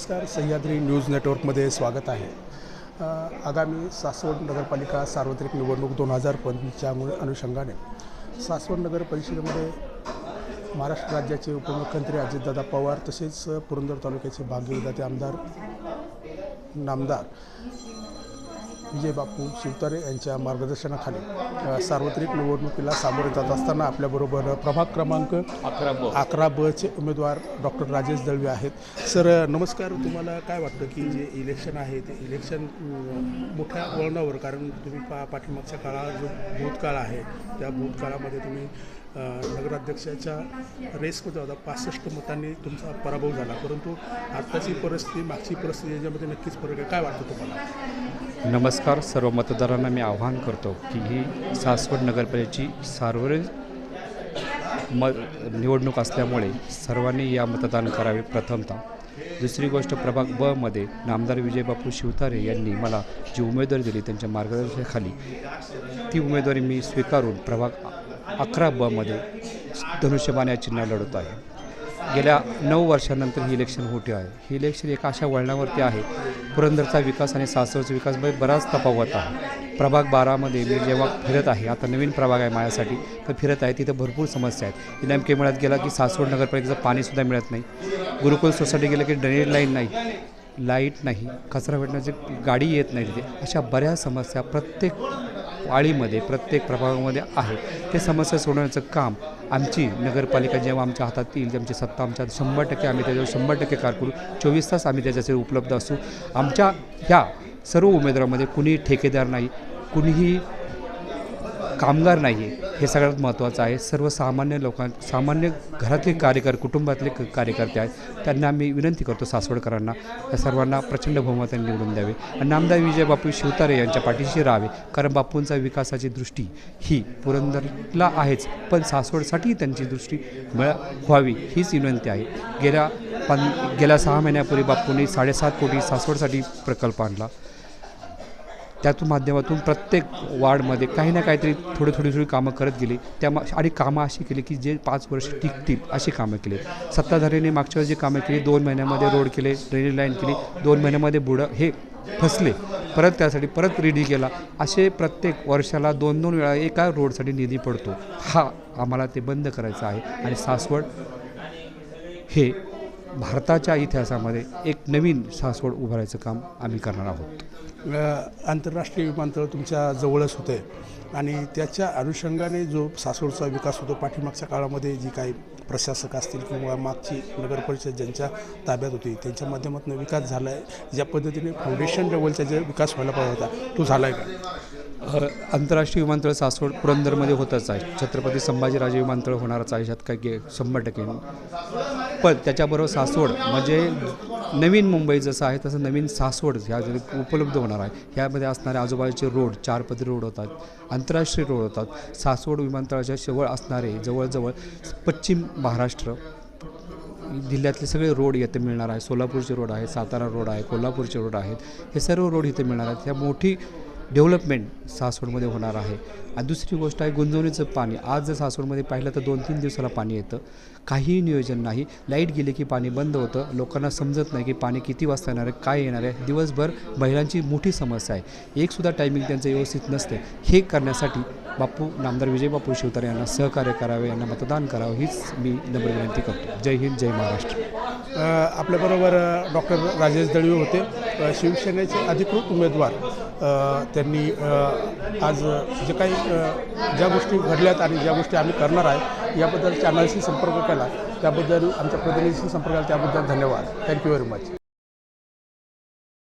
नमस्कार सह्याद्री न्यूज नेटवर्कमध्ये स्वागत आहे. आगामी सासवड नगरपालिका सार्वत्रिक निवडणूक दोन हजार पंचवीसच्या अनुषंगाने सासवड नगर परिषदेमध्ये महाराष्ट्र राज्याचे उपमुख्यमंत्री अजितदादा पवार तसेच पुरंदर तालुक्याचे भाग्यविधाते आमदार नामदार विजय बापू शिवतारे यांच्या मार्गदर्शनाखाली सार्वत्रिक निवडणुकीला सामोरे जात असताना आपल्याबरोबर प्रभाग क्रमांक अकरा ब. अकरा बचे उमेदवार डॉक्टर राजेश दळवी आहेत. सर नमस्कार. तुम्हाला काय वाटतं की जे इलेक्शन आहे ते इलेक्शन मोठ्या वळणावर कारण तुम्ही पा पाठीमागच्या काळात जो भूतकाळ आहे त्या भूतकाळामध्ये तुम्ही नगराध्यक्षाच्या रेसमध्ये होता. पासष्ट मतांनी तुमचा पराभव झाला. परंतु आत्ताची परिस्थिती मागची परिस्थिती याच्यामध्ये नक्कीच फरक आहे. काय वाटतं तुम्हाला? नमस्कार सर्व मतदारांना मी आवाहन करतो की ही सासवड नगरपालिकेची सार्वजनिक म निवडणूक असल्यामुळे सर्वांनी या मतदान करावे प्रथमतः. दुसरी गोष्ट प्रभाग ब मध्ये नामदार विजयबापू शिवतारे यांनी मला जी उमेदवारी दिली त्यांच्या मार्गदर्शनाखाली ती उमेदवारी मी स्वीकारून प्रभाग अकरा ब मध्ये धनुष्यबाण या चिन्ह लढत आहे. गेल्या नऊ वर्षानंतर ही इलेक्शन होते आहे. ही इलेक्शन एका अशा वळणावरती आहे पुरंदरचा विकास आणि सासवडचा विकासमध्ये बराच तफावत आहे. प्रभाग बारामध्ये मी जेव्हा फिरत आहे आता नवीन प्रभाग आहे माझ्यासाठी तर फिरत आहे तिथं भरपूर समस्या आहेत. नेमके मिळत गेला की सासवड नगरपालिकेचं पाणीसुद्धा मिळत नाही. गुरुकुल सोसायटी गेलं की ड्रेनेज लाईन नाही. लाइट नाही कचरा भेटण्याची गाडी येत नाही तिथे. अशा बऱ्याच समस्या प्रत्येक वाळीमध्ये प्रत्येक प्रभागामध्ये आहे. ते समस्या सोडवण्याचं काम आमची नगरपालिका जेव्हा आमच्या हातात येईल आमची सत्ता आमच्या शंभर टक्के आम्ही त्याच्यावर शंभर टक्के कार करू. चोवीस तास आम्ही त्याच्यासाठी उपलब्ध असू. आमच्या ह्या सर्व उमेदवारामध्ये कुणीही ठेकेदार नाही कुणीही कामगार नाही आहे हे सगळ्यात महत्त्वाचं आहे. सर्वसामान्य लोकां सामान्य घरातले कार्यकर कुटुंबातले क- कार्यकर्ते आहेत. त्यांना मी विनंती करतो सासवडकरांना या सर्वांना प्रचंड बहुमताने निवडून द्यावे. आणि नामदार विजय बापू शिवतारे यांच्या पाठीशी राहावे. कारण बापूंचा विकासाची दृष्टी ही पुरंदरला आहेच. पण सासवडसाठी त्यांची दृष्टी मिळ व्हावी हीच विनंती आहे. गेल्या पण गेल्या सहा महिन्यापूर्वी बापूंनी साडेसात कोटी सासवडसाठी प्रकल्प आणला. त्यातून माध्यमातून प्रत्येक वार्डमध्ये काही ना काहीतरी थोडी थोडी थोडी कामं करत गेली. त्या मा- आणि कामं अशी केली की जे पाच वर्ष टिकतील अशी कामं केली. सत्ताधारीने मागच्या वेळेस जी कामं केली दोन महिन्यामध्ये रोड केले ड्रेनेज लाईन केली दोन महिन्यामध्ये बुडं हे फसले. परत त्यासाठी परत रेडी केला. असे प्रत्येक वर्षाला दोन दोन वेळा एका रोडसाठी निधी पडतो. हा आम्हाला ते बंद करायचं आहे. आणि सासवड हे भारताच्या इतिहासामध्ये एक नवीन सासवड उभारायचं काम आम्ही करणार आहोत. आंतरराष्ट्रीय विमानतळ तुमच्या जवळच होते आणि त्याच्या अनुषंगाने जो सासवडचा विकास होतो पाठीमागच्या काळामध्ये जी काही प्रशासक असतील किंवा मागची नगरपरिषद ज्यांच्या ताब्यात होती त्यांच्या माध्यमातून विकास झाला आहे ज्या पद्धतीने फाउंडेशन लेवलचा जे विकास व्हायला पाहिजे होता तो झाला आहे का? आंतरराष्ट्रीय विमानतळ सासवड पुरंदरमध्ये होतच आहे. छत्रपती संभाजीराजे विमानतळ होणारच आहे ह्यात काही गे- शंभर टक्के. पण त्याच्याबरोबर सासवड म्हणजे नवीन मुंबई जसं आहे तसं नवीन सासवड ह्या उपलब्ध होणार आहे. ह्यामध्ये असणारे आजूबाजूचे रोड चारपदरी रोड होतात आंतरराष्ट्रीय रोड होतात. सासवड विमानतळाच्या जवळ असणारे जवळजवळ पश्चिम महाराष्ट्र जिल्ह्यातले सगळे रोड येथे मिळणार आहे. सोलापूरचे रोड आहे सातारा रोड आहे कोल्हापूरचे रोड आहेत. हे सर्व रोड इथे मिळणार आहेत. ह्या मोठी डेव्हलपमेंट सासवडमध्ये होणार आहे. आणि दुसरी गोष्ट आहे गुंजवणीचं पाणी. आज जर सासवडमध्ये पाहिलं तर दोन तीन दिवसाला पाणी येतं. काहीही नियोजन नाही. लाइट गेली की पाणी बंद होतं. लोकांना समजत नाही की पाणी किती वाजता येणार आहे काय येणार आहे. दिवसभर महिलांची मोठी समस्या आहे. एकसुद्धा टायमिंग त्यांचं व्यवस्थित नसते. हे करण्यासाठी बापू नामदार विजय बापू शिवतारे यांना सहकार्य करावे यांना मतदान करावं हीच मी नम्र विनंती करतो. जय हिंद जय महाराष्ट्र. आपल्याबरोबर डॉक्टर राजेश दळवी होते. शिवसेनेचे अधिकृत उमेदवार. त्यांनी आज जे काही ज्या गोष्टी घडल्यात आणि ज्या गोष्टी आम्ही करणार आहे याबद्दल चॅनलशी संपर्क केला. त्याबद्दल आमच्या प्रतिनिधीशी संपर्क केला. त्याबद्दल धन्यवाद. Thank you very much